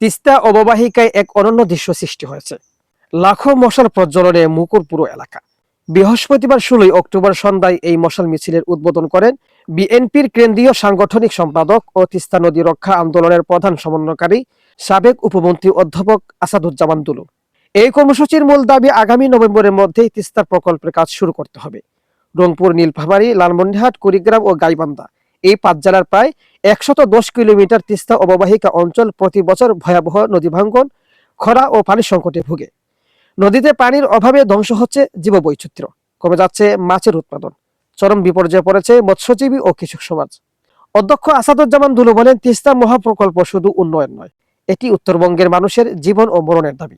তিস্তা অববাহিকায় এক অনন্য দৃশ্য সৃষ্টি হয়েছে। লাখো মশাল প্রজ্বলনে মুকুর পুরো এলাকা। বৃহস্পতিবার ষোলোই অক্টোবর সন্ধ্যায় এই মশাল মিছিলের উদ্বোধন করেন বিএনপির কেন্দ্রীয় সাংগঠনিক সম্পাদক ও তিস্তা নদী রক্ষা আন্দোলনের প্রধান সমন্বয়কারী সাবেক উপমন্ত্রী অধ্যাপক আসাদুজ্জামান দুলু। এই কর্মসূচির মূল দাবি আগামী নভেম্বরের মধ্যেই তিস্তা প্রকল্পের কাজ শুরু করতে হবে। রংপুর, নীলফামারী, লালমনিরহাট, কুড়িগ্রাম ও গাইবান্ধা এই পাঁচ জেলার প্রায় একশত দশ কিলোমিটার তিস্তা অববাহিকা অঞ্চল প্রতি বছর ভয়াবহ নদী ভাঙ্গন, খরা ও পানি সংকটে ভুগে। নদীতে পানির অভাবে ধ্বংস হচ্ছে জীববৈচিত্র্য। কমে যাচ্ছে মাছের উৎপাদন। চরম বিপর্যয়ে পড়েছে মৎস্যজীবী ও কৃষক সমাজ। অধ্যক্ষ আসাদুজ্জামান দুলু বলেন, তিস্তা মহাপ্রকল্প শুধু উন্নয়ন নয়, এটি উত্তরবঙ্গের মানুষের জীবন ও মরণের দাবি।